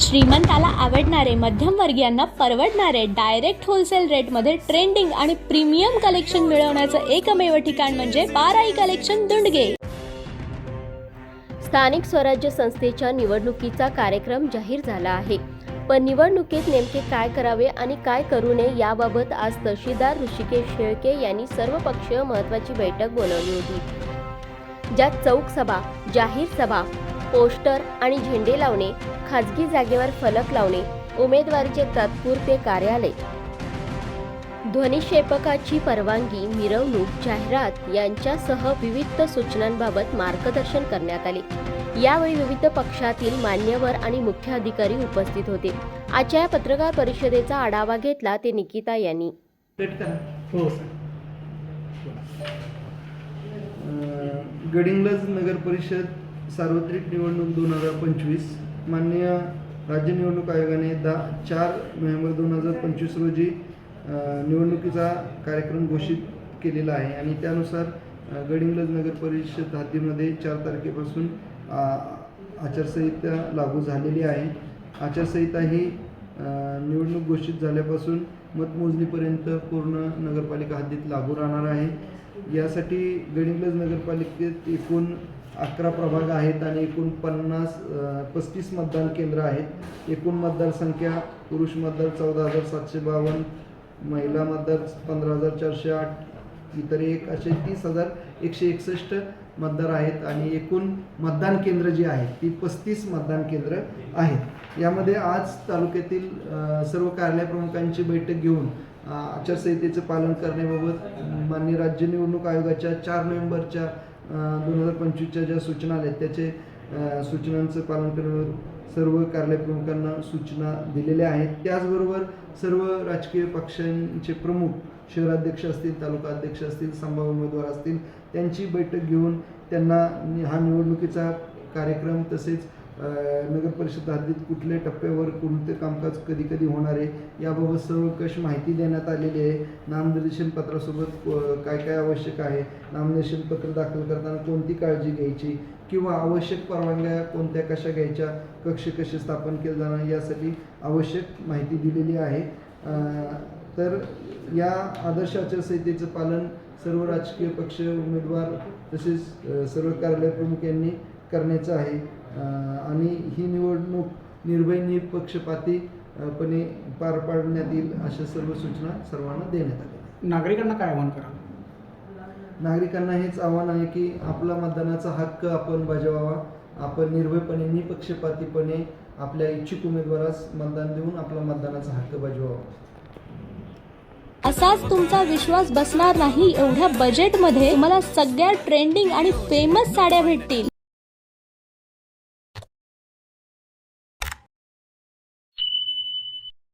श्रीमंताला आवडणारे मध्यमवर्गीयांना परवडणारे डायरेक्ट होलसेल रेटमध्ये ट्रेंडिंग आणि प्रीमियम कलेक्शन मिळवण्याचं एकमेव ठिकाण म्हणजे बाराई कलेक्शन दुंडगे. स्थानिक स्वराज्य संस्थेच्या निवडणुकीचा कार्यक्रम जाहीर झाला आहे. पण निवडणुकीत नेमके काय करावे आणि काय करू नये याबाबत आज तहसीलदार ऋषिकेश शेळके यांनी सर्वपक्षीय महत्त्वाची बैठक बोलावली होती. ज्यात चौक सभा जाहीर सभा पोस्टर आणि झेंडे लावणे खाजगी जागेवर फलक लावणे उमेदवारीचे तात्पुरते कार्यालय. ध्वनिक्षेपकाची परवानगी मिरवणूक जाहिरात यांच्यासह विविध सूचनांबाबत मार्गदर्शन करण्यात आले. यावेळी विविध पक्षातील मान्यवर आणि मुख्य अधिकारी उपस्थित होते. आजच्या या पत्रकार परिषदेचा आढावा घेतला ते निकिता यांनी. हो, हो, गडिंग्लज नगर परिषद सार्वत्रिक निवडणूक दोन हजार पंचवीस. माननीय राज्य निवडणूक आयोगाने दहा चार नोव्हेंबर दोन हजार पंचवीस रोजी निवडणुकीचा कार्यक्रम घोषित केलेला आहे. आणि त्यानुसार गडिंग्लज नगर परिषद हद्दीमध्ये चार तारखेपासून आचारसंहिता लागू झालेली आहे. आचारसंहिता ही निवडणूक घोषित झाल्यापासून मतमोजणीपर्यंत पूर्ण नगरपालिका हद्दीत लागू राहणार आहे. यासाठी गडिंग्लज नगरपालिकेत एकूण अकरा प्रभाग आहेत आणि एकूण पन्नास पस्तीस मतदान केंद्र आहेत. एकूण मतदारसंख्या पुरुष मतदार चौदा हजार सातशे बावन्न महिला मतदार पंधरा हजार चारशे आठ इतर एक असे तीस हजार एकशे एकसष्ट मतदार आहेत आणि एकूण मतदान केंद्र जी आहेत ती पस्तीस मतदान केंद्र आहेत. यामध्ये आज तालुक्यातील सर्व कार्यालय प्रमुखांची बैठक घेऊन आचारसंहितेचं पालन करण्याबाबत माननीय राज्य निवडणूक आयोगाच्या चार नोव्हेंबरच्या दोन हजार पंचवीसच्या ज्या सूचना आल्या त्याचे सूचनांचं पालन करण्याबाबत सर्व कार्यालयप्रमुखांना सूचना दिलेल्या आहेत. त्याचबरोबर सर्व राजकीय पक्षांचे प्रमुख शहराध्यक्ष असतील तालुका अध्यक्ष असतील संभाव्य उमेदवार असतील त्यांची बैठक घेऊन त्यांना हा निवडणुकीचा कार्यक्रम तसेच नगर परिषद हद्दीत कुठल्या टप्प्यावर कोणते कामकाज कधी कधी होणार आहे याबाबत सर्वकष माहिती देण्यात आलेली आहे. नामनिर्देशन पत्रासोबत काय काय आवश्यक आहे नामनिर्देशन पत्र दाखल करताना कोणती काळजी घ्यायची किंवा आवश्यक परवानग्या कोणत्या कशा घ्यायच्या कक्ष कसे स्थापन केले जाणार यासाठी आवश्यक माहिती दिलेली आहे. तर या आदर्श आचारसंहितेचं पालन सर्व राजकीय पक्ष उमेदवार तसेच सर्व कार्यालय प्रमुख यांनी करण्याचं आहे. आणि ही निवडणूक निर्भय निपक्षपाती अ, पणे पार पाडण्यात येईल अशा सर्व सूचना सर्वांना देण्यात आल्या. नागरिकांना काय आव्हान करा नागरिकांना हेच आव्हान आहे की आपला मतदानाचा हक्क आपण बजावावा. आपण निर्भयपणे निपक्षपातीपणे आपल्या इच्छुक उमेदवारास मतदान देऊन आपला मतदानाचा हक्क बजावावा. असाच तुमचा विश्वास बसणार नाही एवढ्या बजेटमध्ये तुम्हाला सगळ्या ट्रेंडिंग आणि फेमस साड्या भेटतील.